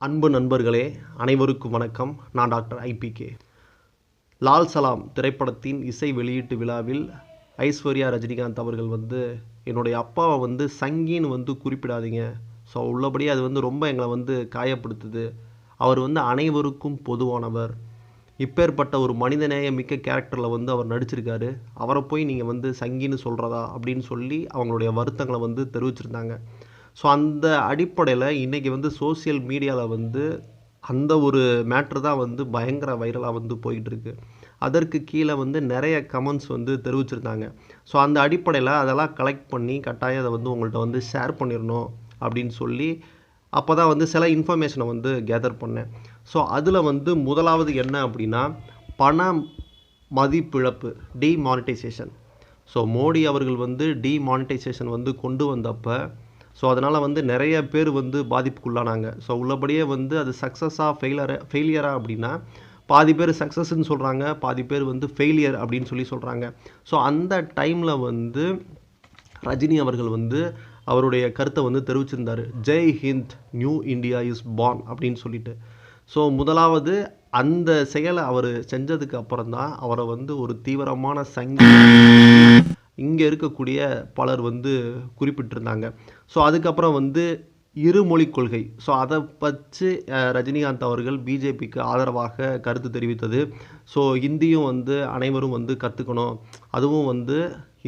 அன்பு நண்பர்களே அனைவருக்கும் வணக்கம். நான் டாக்டர் ஐபிகே லால் சலாம் திரைப்படத்தின் இசை வெளியீட்டு விழாவில் ஐஸ்வர்யா ரஜினிகாந்த் அவர்கள் வந்து என்னுடைய அப்பாவை வந்து சங்கின்னு வந்து குறிப்பிடாதீங்க. ஸோ உள்ளபடியே அது வந்து ரொம்ப எங்களை வந்து காயப்படுத்துது. அவர் வந்து அனைவருக்கும் பொதுவானவர். இப்பேற்பட்ட ஒரு மனிதநேய மிக்க கேரக்டரில் வந்து அவர் நடிச்சிருக்காரு. அவரை போய் நீங்கள் வந்து சங்கின்னு சொல்கிறதா அப்படின்னு சொல்லி அவங்களுடைய வருத்தங்களை வந்து தெரிவிச்சிருந்தாங்க. ஸோ அந்த அடிப்படையில் இன்றைக்கி வந்து சோஷியல் மீடியாவில் வந்து அந்த ஒரு மேட்ரு தான் வந்து பயங்கர வைரலாக வந்து போயிட்டுருக்கு. அதற்கு கீழே வந்து நிறைய கமெண்ட்ஸ் வந்து தெரிவிச்சிருந்தாங்க. ஸோ அந்த அடிப்படையில் அதெல்லாம் கலெக்ட் பண்ணி கட்டாயம் அதை வந்து உங்கள்கிட்ட வந்து ஷேர் பண்ணிடணும் அப்படின்னு சொல்லி அப்போ தான் வந்து சில இன்ஃபர்மேஷனை வந்து கேதர் பண்ணேன். ஸோ அதில் வந்து முதலாவது என்ன அப்படின்னா பண மதிப்பிழப்பு டிமானிட்டைசேஷன் ஸோ மோடி அவர்கள் வந்து டிமானிட்டைசேஷன் வந்து கொண்டு வந்தப்போ ஸோ அதனால் வந்து நிறைய பேர் வந்து பாதிப்புக்குள்ளானாங்க. ஸோ உள்ளபடியே வந்து அது சக்ஸஸாக ஃபெயிலர ஃபெயிலியரா அப்படின்னா பாதி பேர் சக்ஸஸ்ன்னு சொல்கிறாங்க பாதி பேர் வந்து ஃபெயிலியர் அப்படின்னு சொல்லி சொல்கிறாங்க ஸோ அந்த டைமில் வந்து ரஜினி அவர்கள் வந்து அவருடைய கருத்தை வந்து தெரிவிச்சிருந்தார். Jai Hind new India is born அப்படின்னு சொல்லிட்டு. ஸோ முதலாவது அந்த செயலை அவர் செஞ்சதுக்கு அப்புறம் தான் அவரை வந்து ஒரு தீவிரமான சங்கி இங்கே இருக்கக்கூடிய பலர் வந்து குறிப்பிட்டிருந்தாங்க. ஸோ அதுக்கப்புறம் வந்து இருமொழி கொள்கை. ஸோ அதை வச்சு ரஜினிகாந்த் அவர்கள் பிஜேபிக்கு ஆதரவாக கருத்து தெரிவித்தது. ஸோ ஹிந்தியும் வந்து அனைவரும் வந்து கற்றுக்கணும் அதுவும் வந்து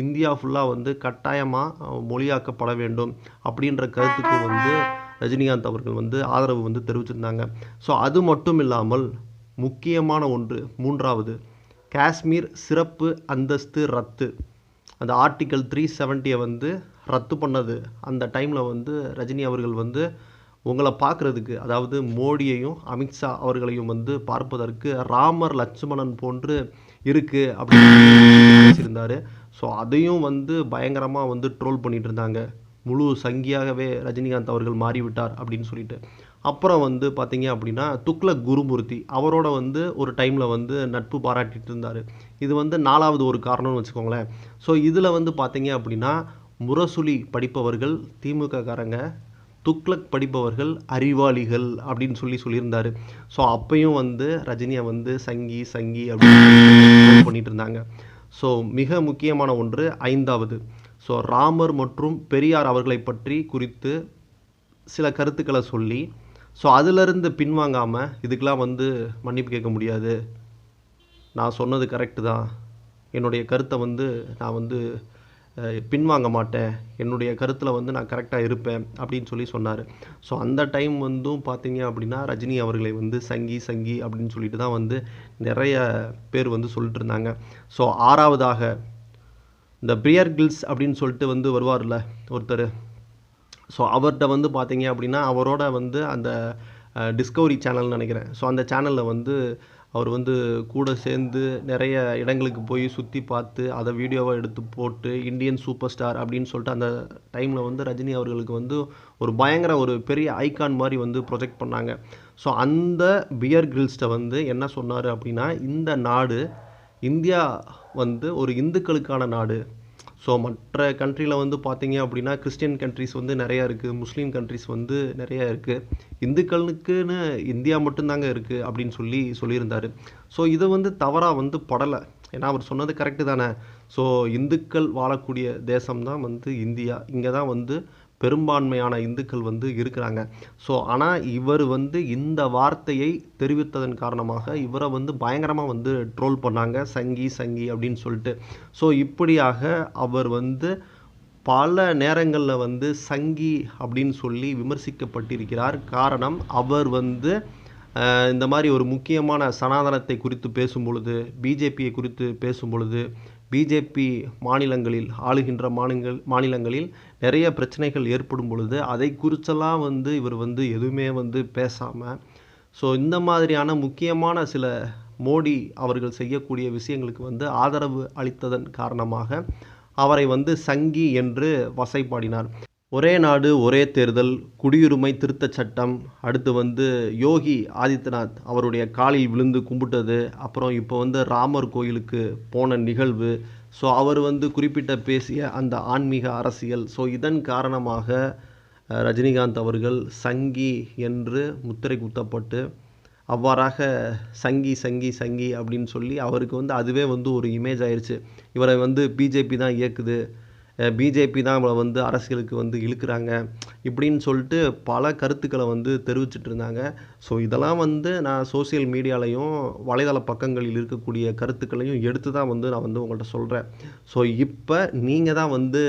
இந்தியா ஃபுல்லாக வந்து கட்டாயமாக மொழியாக்கப்பட வேண்டும் அப்படின்ற கருத்துக்கு வந்து ரஜினிகாந்த் அவர்கள் வந்து ஆதரவு வந்து தெரிவிச்சிருந்தாங்க. ஸோ அது மட்டும் இல்லாமல் முக்கியமான ஒன்று மூன்றாவது காஷ்மீர் சிறப்பு அந்தஸ்து ரத்து. அந்த ஆர்டிக்கல் த்ரீ செவன்ட்டியை வந்து ரத்து பண்ணது. அந்த டைமில் வந்து ரஜினி அவர்கள் வந்து உங்களை பார்க்குறதுக்கு அதாவது மோடியையும் அமித்ஷா அவர்களையும் வந்து பார்ப்பதற்கு ராமர் லட்சுமணன் போன்று இருக்குது அப்படின்னு பேசியிருந்தார். ஸோ அதையும் வந்து பயங்கரமாக வந்து ட்ரோல் பண்ணிகிட்டு இருந்தாங்க. முழு சங்கியாகவே ரஜினிகாந்த் அவர்கள் மாறிவிட்டார் அப்படின்னு சொல்லிட்டு. அப்புறம் வந்து பார்த்தீங்க அப்படின்னா துக்ளக் குருமூர்த்தி அவரோட வந்து ஒரு டைமில் வந்து நட்பு பாராட்டிட்டு இருந்தார். இது வந்து நாலாவது ஒரு காரணம்னு வச்சுக்கோங்களேன். ஸோ இதில் வந்து பார்த்தீங்க அப்படின்னா முரசொலி படிப்பவர்கள் திமுக காரங்க துக்ளக் படிப்பவர்கள் அறிவாளிகள் அப்படின்னு சொல்லி சொல்லியிருந்தார். ஸோ அப்பையும் வந்து ரஜினியை வந்து சங்கி சங்கி அப்படின்னு பண்ணிட்டு இருந்தாங்க. ஸோ மிக முக்கியமான ஒன்று ஐந்தாவது. ஸோ ராமர் மற்றும் பெரியார் அவர்களை பற்றி குறித்து சில கருத்துக்களை சொல்லி ஸோ அதிலிருந்து பின்வாங்காமல் இதுக்கெலாம் வந்து மன்னிப்பு கேட்க முடியாது. நான் சொன்னது கரெக்டு தான். என்னுடைய கருத்தை வந்து நான் வந்து பின்வாங்க மாட்டேன். என்னுடைய கருத்தில் வந்து நான் கரெக்டாக இருப்பேன் அப்படின்னு சொல்லி சொன்னார். ஸோ அந்த டைம் வந்தும் பார்த்தீங்க அப்படின்னா ரஜினி அவர்களை வந்து சங்கி சங்கி அப்படின்னு சொல்லிட்டு தான் வந்து நிறைய பேர் வந்து சொல்லிட்டு இருந்தாங்க. ஸோ ஆறாவதாக இந்த பிரியர் கில்ஸ் அப்படின்னு சொல்லிட்டு வந்து வருவார்ல ஒருத்தர். ஸோ அவர்கிட்ட வந்து பார்த்தீங்க அப்படின்னா அவரோட வந்து அந்த டிஸ்கவரி சேனல்னு நினைக்கிறேன். ஸோ அந்த சேனலில் வந்து அவர் வந்து கூட சேர்ந்து நிறைய இடங்களுக்கு போய் சுற்றி பார்த்து அதை வீடியோவாக எடுத்து போட்டு இந்தியன் சூப்பர் ஸ்டார் அப்படின்னு சொல்லிட்டு அந்த டைமில் வந்து ரஜினி அவர்களுக்கு வந்து ஒரு பயங்கர ஒரு பெரிய ஐகான் மாதிரி வந்து ப்ரொஜெக்ட் பண்ணாங்க. ஸோ அந்த பியர் கிரில்ஸ்ட்டை வந்து என்ன சொன்னார் அப்படின்னா இந்த நாடு இந்தியா வந்து ஒரு இந்துக்களுக்கான நாடு. ஸோ மற்ற கண்ட்ரியில் வந்து பார்த்தீங்க அப்படின்னா கிறிஸ்டியன் கண்ட்ரிஸ் வந்து நிறையா இருக்குது முஸ்லீம் கண்ட்ரிஸ் வந்து நிறையா இருக்குது இந்துக்களுக்குன்னு இந்தியா மட்டும்தாங்க இருக்குது அப்படின்னு சொல்லி சொல்லியிருந்தார். ஸோ இதை வந்து தவறாக வந்து படலை. ஏன்னா அவர் சொன்னது கரெக்டு தானே. ஸோ இந்துக்கள் வாழக்கூடிய தேசம் தான் வந்து இந்தியா. இங்கே தான் வந்து பெரும்பான்மையான இந்துக்கள் வந்து இருக்கிறாங்க. ஸோ ஆனால் இவர் வந்து இந்த வார்த்தையை தெரிவித்ததன் காரணமாக இவரை வந்து பயங்கரமாக வந்து ட்ரோல் பண்ணாங்க. சங்கி சங்கி அப்படின்னு சொல்லிட்டு. ஸோ இப்படியாக அவர் வந்து பல நேரங்களில் வந்து சங்கி அப்படின்னு சொல்லி விமர்சிக்கப்பட்டிருக்கிறார். காரணம் அவர் வந்து இந்த மாதிரி ஒரு முக்கியமான சனாதனத்தை குறித்து பேசும் பொழுது பிஜேபியை குறித்து பேசும் பொழுது பிஜேபி மாநிலங்களில் ஆளுகின்ற மாநிலங்கள் மாநிலங்களில் நிறைய பிரச்சனைகள் ஏற்படும் பொழுது அதை குறிச்செல்லாம் வந்து இவர் வந்து எதுவுமே வந்து பேசாமல் ஸோ இந்த மாதிரியான முக்கியமான சில மோடி அவர்கள் செய்யக்கூடிய விஷயங்களுக்கு வந்து ஆதரவு அளித்ததன் காரணமாக அவரை வந்து சங்கி என்று வசைப்பாடினார். ஒரே நாடு ஒரே தேர்தல் குடியுரிமை திருத்தச் சட்டம். அடுத்து வந்து யோகி ஆதித்யநாத் அவருடைய காலில் விழுந்து கும்பிட்டது. அப்புறம் இப்போ வந்து ராமர் கோயிலுக்கு போன நிகழ்வு. ஸோ அவர் வந்து குறிப்பிட்ட பேசிய அந்த ஆன்மீக அரசியல். ஸோ இதன் காரணமாக ரஜினிகாந்த் அவர்கள் சங்கி என்று முத்திரை குத்தப்பட்டு அவ்வாறாக சங்கி சங்கி சங்கி அப்படின்னு சொல்லி அவருக்கு வந்து அதுவே வந்து ஒரு இமேஜ் ஆயிடுச்சு இவரை வந்து பிஜேபி தான் இயக்குது. பிஜேபி தான் இவரை வந்து அரசியலுக்கு வந்து இழுக்கிறாங்க இப்படின்னு சொல்லிட்டு பல கருத்துக்களை வந்து தெரிவிச்சிட்டு இருந்தாங்க. ஸோ இதெல்லாம் வந்து நான் சோஷியல் மீடியாலையும் வலைதள பக்கங்களில் இருக்கக்கூடிய கருத்துக்களையும் எடுத்து தான் வந்து நான் வந்து உங்கள்கிட்ட சொல்கிறேன் ஸோ இப்போ நீங்கள் தான் வந்து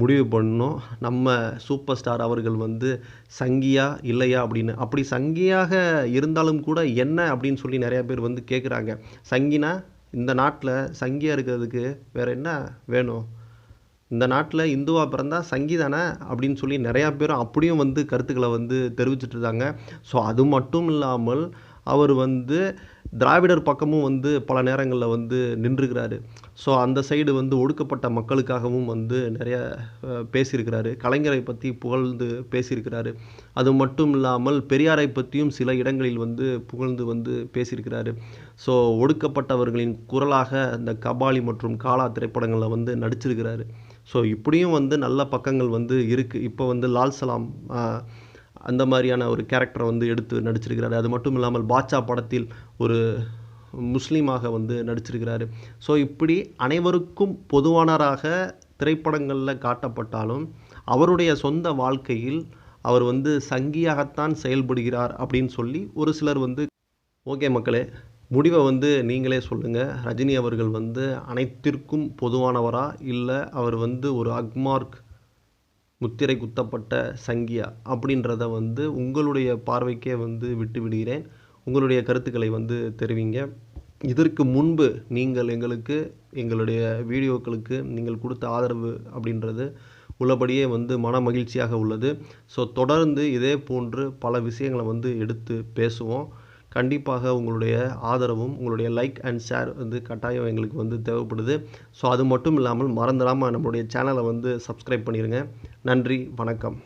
முடிவு பண்ணணும். நம்ம சூப்பர் ஸ்டார் அவர்கள் வந்து சங்கியா இல்லையா அப்படின்னு. அப்படி சங்கியாக இருந்தாலும் கூட என்ன அப்படின்னு சொல்லி நிறையா பேர் வந்து கேட்குறாங்க சங்கினா இந்த நாட்டில் சங்கியாக இருக்கிறதுக்கு வேற என்ன வேணும்? இந்த நாட்டில் இந்துவாக பிறந்தா சங்கி தானே அப்படின்னு சொல்லி நிறையா பேரும் அப்படியும் வந்து கருத்துக்களை வந்து தெரிவிச்சிட்டு இருந்தாங்க ஸோ அது மட்டும் இல்லாமல் அவர் வந்து திராவிடர் பக்கமும் வந்து பல நேரங்களில் வந்து நின்றுக்கிறாரு. ஸோ அந்த சைடு வந்து ஒடுக்கப்பட்ட மக்களுக்காகவும் வந்து நிறைய பேசியிருக்கிறாரு. கலைஞரை பற்றி புகழ்ந்து பேசியிருக்கிறாரு. அது மட்டும் இல்லாமல் பெரியாரை பற்றியும் சில இடங்களில் வந்து புகழ்ந்து வந்து பேசியிருக்கிறாரு. ஸோ ஒடுக்கப்பட்டவர்களின் குரலாக இந்த கபாலி மற்றும் காலா திரைப்படங்களில் வந்து நடிச்சிருக்கிறாரு. ஸோ இப்படியும் வந்து நல்ல பக்கங்கள் வந்து இருக்குது இப்போ வந்து லால் சலாம் அந்த மாதிரியான ஒரு கேரக்டரை வந்து எடுத்து நடிச்சிருக்கிறாரு. அது மட்டும் இல்லாமல் பாட்சா படத்தில் ஒரு முஸ்லீமாக வந்து நடிச்சிருக்கிறாரு. ஸோ இப்படி அனைவருக்கும் பொதுவானராக திரைப்படங்களில் காட்டப்பட்டாலும் அவருடைய சொந்த வாழ்க்கையில் அவர் வந்து சங்கியாகத்தான் செயல்படுகிறார் அப்படின்னு சொல்லி ஒரு சிலர் வந்து ஓகே மக்களே முடிவை வந்து நீங்களே சொல்லுங்கள் ரஜினி அவர்கள் வந்து அனைத்திற்கும் பொதுவானவரா? இல்லை அவர் வந்து ஒரு அக்மார்க் முத்திரை குத்தப்பட்ட சங்கியா? அப்படின்றத வந்து உங்களுடைய பார்வைக்கே வந்து விட்டு விடுகிறேன். உங்களுடைய கருத்துக்களை வந்து தெரிவிங்க. இதற்கு முன்பு நீங்கள் எங்களுக்கு எங்களுடைய வீடியோக்களுக்கு நீங்கள் கொடுத்த ஆதரவு அப்படின்றது உள்ளபடியே வந்து மன மகிழ்ச்சியாக உள்ளது. ஸோ தொடர்ந்து இதே போன்று பல விஷயங்களை வந்து எடுத்து பேசுவோம். கண்டிப்பாக உங்களுடைய ஆதரவும் உங்களுடைய லைக் அண்ட் ஷேர் வந்து கட்டாயம் எங்களுக்கு வந்து தேவைப்படுது. ஸோ அது மட்டும் இல்லாமல் மறந்துடாமல் நம்மளுடைய சேனலை வந்து சப்ஸ்கிரைப் பண்ணிடுங்க நன்றி வணக்கம்.